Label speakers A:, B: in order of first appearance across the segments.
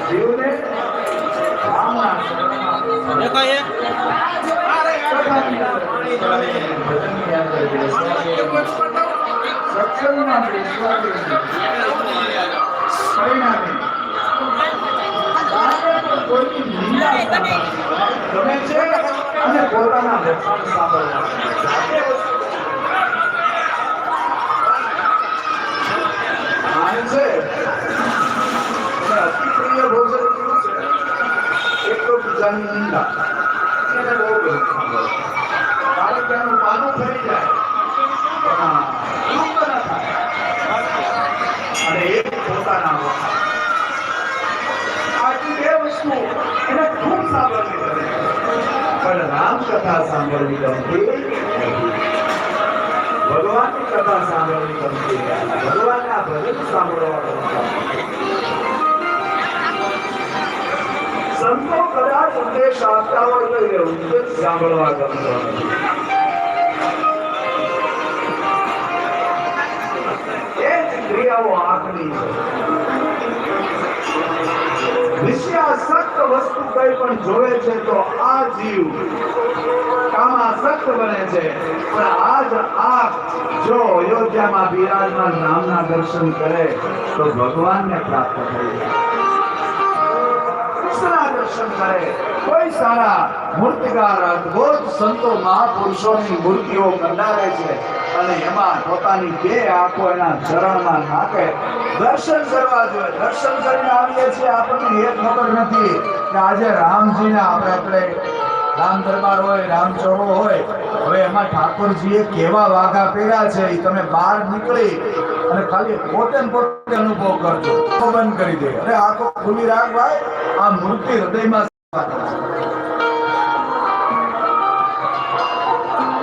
A: જીવને સત્સંગમાં બેસવાથી પરિણામે કોઈની નિંદા સાંભળવી ગમે છે અને પોતાના વખાણ સાંભળવા જાતે માને છે અને અતિ પ્રિય ભોજન કેવું છે એક તો બીજાની નિંદા એને બહુ ગમે સાંભળવું. કારણ કે એનું પાનું ફરી જાય પણ દુઃખ ન થાય અને એક પોતાના વખાણ આટલી બે વસ્તુ એને ખૂબ સાંભળવી ગમે રામકથા સાંભળવી ગમતી ભગવાનની કથા સાંભળવી ગમતી. ભગવાનના ભજન સાંભળવા. સંતો કદાચ ઉપદેશ આપતા હોય તો એ ઉપદેશ સાંભળવા ગમતો એ જ ક્રિયાઓ આંખની છે વસ્તુ કઈ પણ જોવે છે તો આ જીવ કામાસક્ત બને છે. પણ આજ આંખ જો અયોધ્યામાં બિરાજમાન નામના દર્શન કરે, તો ભગવાનને પ્રાપ્ત થઈ જાય. કોઈ સારા મૂર્તિકાર, અદ્ભુત સંતો, મહાપુરુષોની મૂર્તિઓ કંડારે છે અને એમાં પોતાની બે આંખો એના ચરણમાં નાખે દર્શન કરવા જોઈએ. દર્શન કરીને આવીએ છીએ. આપણને એ ખબર નથી કે આજે રામજીને આપણે આપણે રામ દરબાર હોય રામચોરો હોય. હવે એમાં ઠાકોરજીએ કેવા વાઘા પહેર્યા છે એ તમે બહાર નીકળી અને ખાલી પોતે પોતે અનુભવ કરજો. બંધ કરી દે. અરે તો ખુલ્લી રાખ ભાઈ. આ મૂર્તિ હૃદયમાં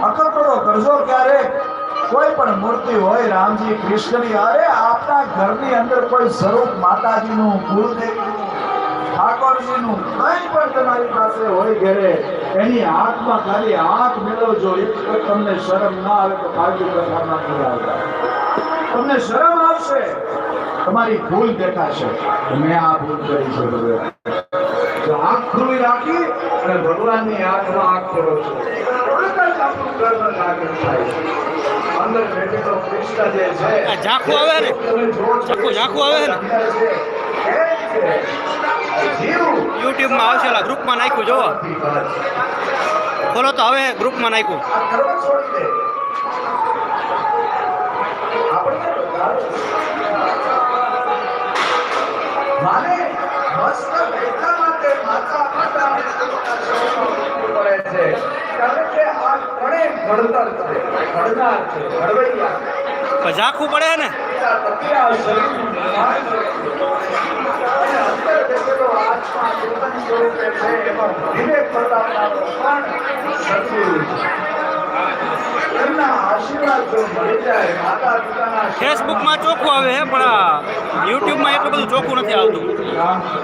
A: અકલ કરે, કરજો ક્યારે કોઈ પણ મૂર્તિ હોય રામજી કૃષ્ણની, અરે આપણા ઘરની અંદર કોઈ સ્વરૂપ માતાજીનું ગુરુદેવનું ઠાકોરજીનું કંઈ પણ તમારી પાસે હોય ઘરે, એની હાથમાં ખાલી હાથ મેળવજો. એક તમને શરમ ના આવે તો કાળજી કથામાં નહીં તમને શરમ આવશે, તમારી ભૂલ દેખાશે. મેં આ ભૂલ કરી છે તો આંખ ખુલ્લી રાખી અને ભગવાનની આંખમાં આંખ કરો છો થાય છે.
B: ઝાંખું આવે ને? ઝાખું ઝાંખું- આવે ને? યુટ્યુબમાં આવશે ઓલા ગ્રુપમાં નાખ્યું જો ખોલો તો હવે ગ્રુપમાં નાખ્યું.
A: મસ્ત માટે માતા પડે છે કારણ કે આ ત્રણેય ઘડતર છે ઘડનાર છે ઘડવૈયા.
B: પણ પડે ને? ફેસબુકમાં ચોખ્ખું આવે છે પણ યુટ્યુબમાં એટલું બધું ચોખ્ખું નથી આવતું.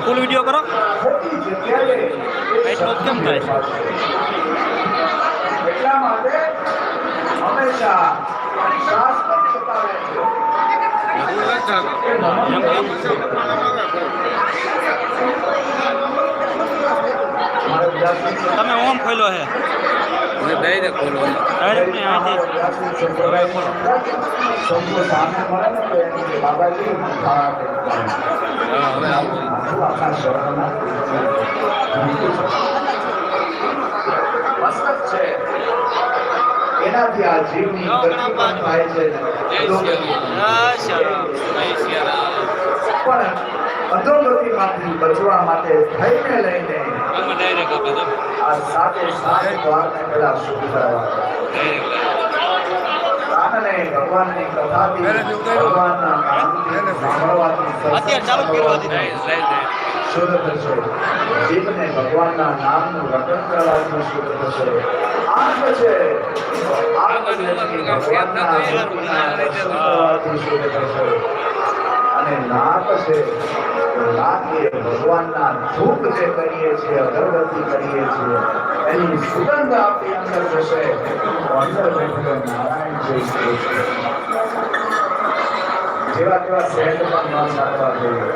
B: ફૂલ વીડિયો કરો. એટલું કેમ થાય?
A: માટે હંમેશા શાસ્ત્ર બતાવે છે કે મારે વિદ્યાર્થી
B: તમે ઓમ ખોલ્યો છે. ડાયરેક્ટ નહીં અહીંથી? હવે ખોલો.
A: શંભુ સામે મળે ને તો એમ કે બાબાજી ખાવા આપે. આપણા એનાથી આ જીવની ગતિ થાય છે. પણ અધોગતિમાંથી બચવા માટે ભયને લઈને આ સાથે સાત દ્વારને પેલા કાનને ભગવાનની કથાથી ભગવાનના નામથી સાંભળવાથી
B: અત્યારે
A: કરશો જીવને ભગવાનના નામનું રટન કરવાનું શુદ્ધ થશે આંખ છે. અને નાક છે. નાક એ ભગવાનના ધૂપ જે કરીએ છીએ, અગરબત્તી કરીએ છીએ, એની સુગંધ આપણી અંદર જશે. અંદર બેઠેલો નારાયણ જય જેવા તેવા સેન્ટ પણ જોઈએ.